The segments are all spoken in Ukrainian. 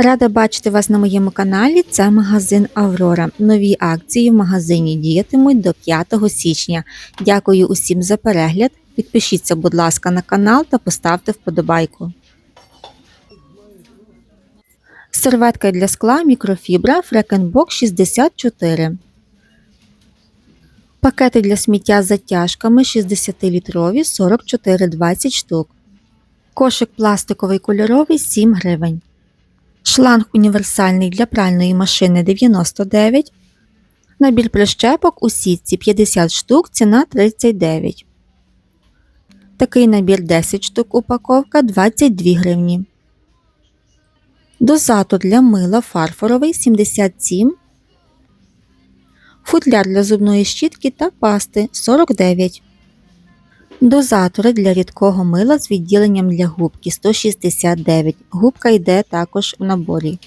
Рада бачити вас на моєму каналі. Це магазин Аврора. Нові акції в магазині діятимуть до 5 січня. Дякую усім за перегляд. Підпишіться, будь ласка, на канал та поставте вподобайку. Серветка для скла мікрофібра Фрекенбок 64. Пакети для сміття з затяжками 60-літрові 44,20 штук. Кошик пластиковий кольоровий 7 гривень. Шланг універсальний для пральної машини 99. Набір прищепок у сітці 50 штук, ціна 39. Такий набір 10 штук упаковка 22 гривні. Дозатор для мила фарфоровий 77. Футляр для зубної щітки та пасти 49. Дозатори для рідкого мила з відділенням для губки 169. Губка йде також в наборі.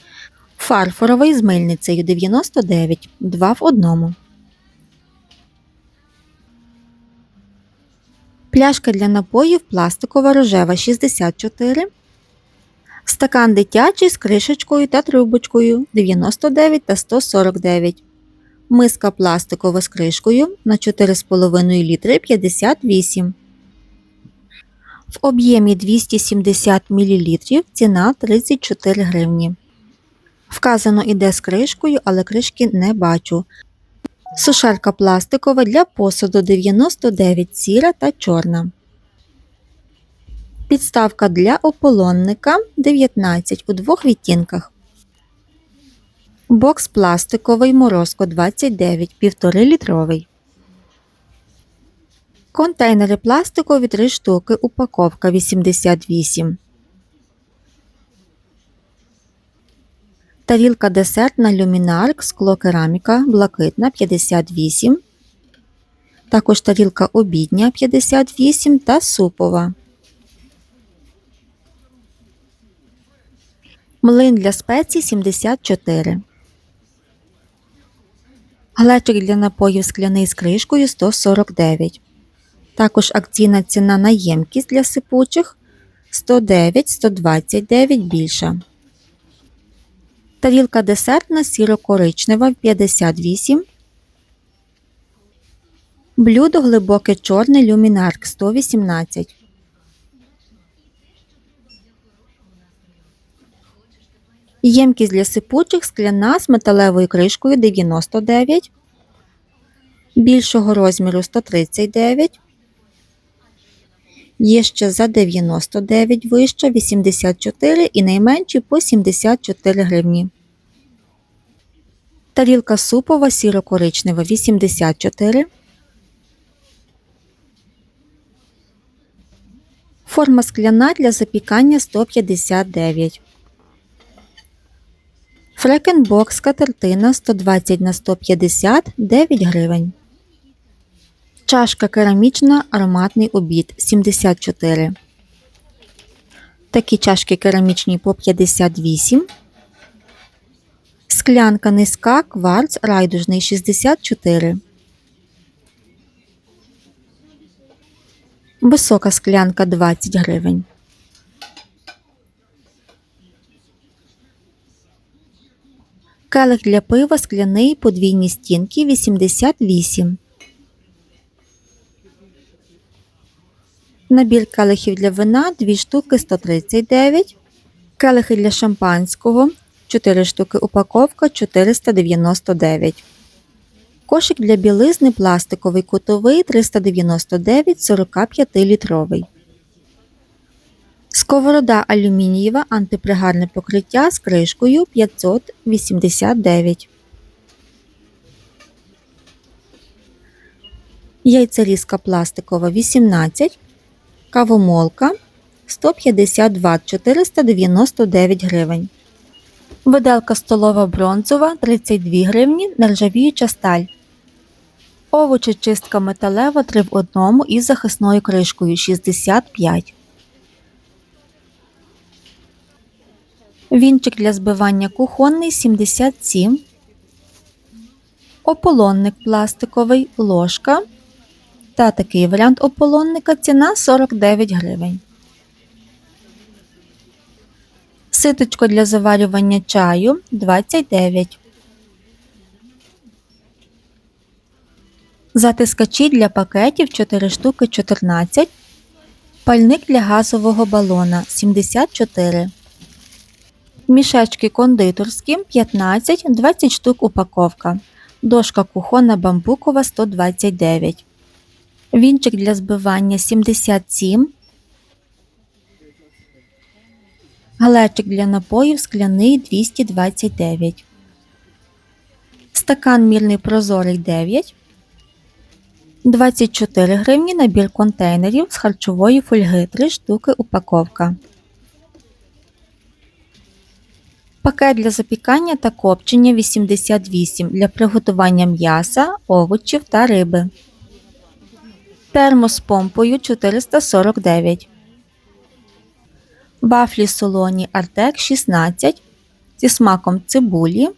Фарфоровий з мильницею 99, 2 в одному. Пляшка для напоїв пластикова рожева 64. Стакан дитячий з кришечкою та трубочкою 99 та 149. Миска пластикова з кришкою на 4,5 літри 58. В об'ємі 270 мл ціна 34 гривні. Вказано іде з кришкою, але кришки не бачу. Сушарка пластикова для посуду 99 сіра та чорна. Підставка для ополонника 19 у двох відтінках. Бокс пластиковий морозко 29 1,5 літровий. Контейнери пластикові 3 штуки, упаковка 88. Тарілка десертна люмінарк, скло кераміка, блакитна 58. Також тарілка обідня 58 та супова. Млин для спецій 74. Глечик для напоїв скляний з кришкою 149. Також акційна ціна на ємкість для сипучих 109, 129 більша. Тарілка десертна сіро-коричнева 58. Блюдо глибоке чорне люмінарк 118. Ємкість для сипучих скляна з металевою кришкою 99. Більшого розміру 139. Є ще за 99 вища, 84 і найменші по 74 гривні. Тарілка супова сіро-коричнева 84. Форма скляна для запікання 159. Фрекенбокс катертина 120 на 150 9 гривень. Чашка керамічна ароматний обід 74. Такі чашки керамічні по 58. Склянка низька кварц райдужний 64. Висока склянка 20 гривень. Келих для пива скляний подвійні стінки 88. Набір келихів для вина 2 штуки 139. Келихи для шампанського 4 штуки упаковка 499. Кошик для білизни пластиковий кутовий 399 45 літровий. Сковорода алюмінієва антипригарне покриття з кришкою 589. Яйцерізка пластикова 18. Кавомолка 152 499 гривень. Виделка столова бронзова 32 гривні нержавіюча сталь. Овочечистка металева 3 в 1 із захисною кришкою 65. Вінчик для збивання кухонний 77. Ополонник пластиковий ложка. Та такий варіант ополонника ціна 49 гривень. Ситочко для заварювання чаю 29. Затискачі для пакетів 4 штуки 14. Пальник для газового балона 74. Мішечки кондитерські 15, 20 штук упаковка. Дошка кухонна бамбукова 129. Вінчик для збивання 77. Галечик для напоїв скляний 229. Стакан мірний прозорий 9. 24 гривні набір контейнерів з харчової фольги 3 штуки упаковка. Пакет для запікання та копчення 88 для приготування м'яса, овочів та риби. Термос з помпою 449. Вафлі солоні Артек 16 зі смаком цибулі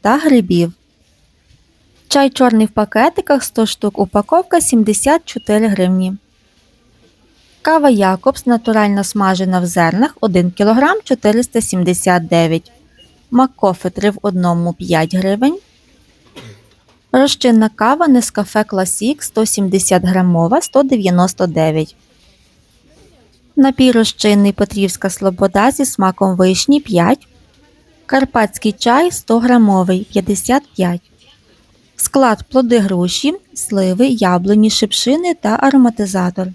та грибів. Чай чорний в пакетиках 100 штук упаковка 74 гривні. Кава Якобс натурально смажена в зернах 1 кг 479 Маккофе 3 в 1 5 гривень. Розчинна кава Нескафе Класік 170 грамова 199 Напій розчинний Петрівська Слобода зі смаком вишні 5 Карпатський чай 100 грамовий 55 Склад плоди груші, сливи, яблуні, шипшини та ароматизатор.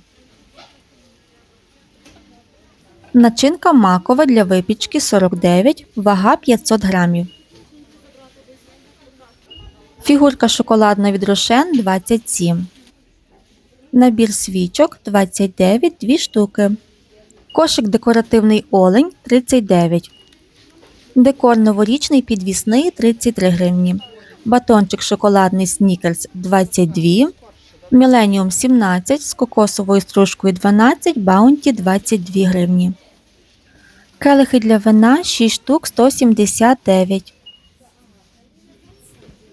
Начинка макова для випічки 49, вага 500 грамів. Фігурка шоколадна від Рошен 27. Набір свічок 29 2 штуки. Кошик декоративний олень 39. Декор новорічний підвісний 33 гривні. Батончик шоколадний снікерс 22. Міленіум 17 з кокосовою стружкою 12, баунті 22 гривні. Келихи для вина 6 штук 179.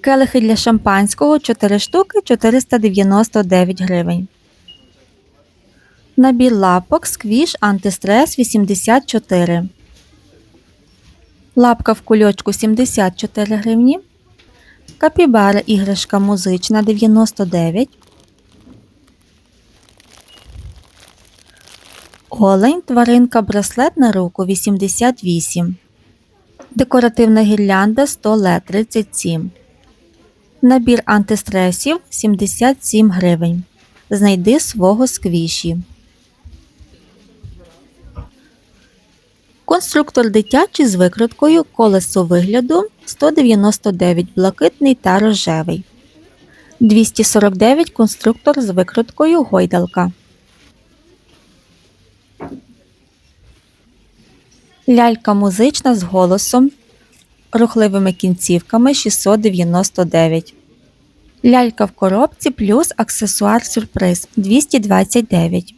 Келихи для шампанського 4 штуки 499 гривень. Набір лапок сквіш антистрес 84. Лапка в кульочку 74 гривні. Капібара іграшка музична 99. Олень тваринка браслет на руку 88. Декоративна гірлянда 100 лет 37. Набір антистресів 77 гривень. Знайди свого сквіші. Конструктор дитячий з викруткою колесо вигляду 199 блакитний та рожевий. 249 конструктор з викруткою гойдалка. Лялька музична з голосом, рухливими кінцівками 699. Лялька в коробці плюс аксесуар сюрприз 229.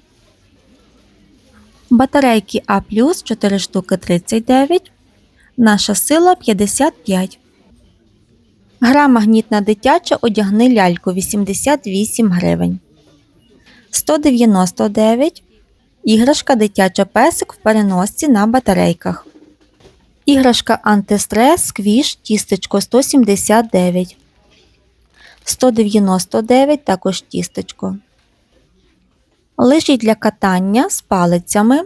Батарейки А 4 штуки 39. Наша сила 55. Гра магнітна дитяча одягни ляльку 88 гривень. 199. Іграшка дитяча песик в переносці на батарейках. Іграшка антистрес сквіш тістечко 179. 199 також тістечко. Лижі для катання з палицями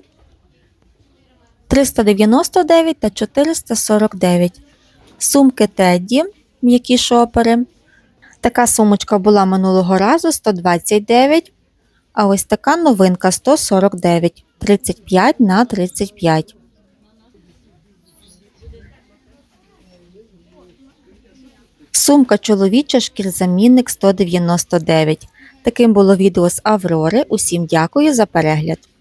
399 та 449. Сумки Тедді, м'які шопери. Така сумочка була минулого разу 129. А ось така новинка 149 35 на 35. Сумка чоловіча шкірзамінник 199. Таким було відео з Аврори. Усім дякую за перегляд.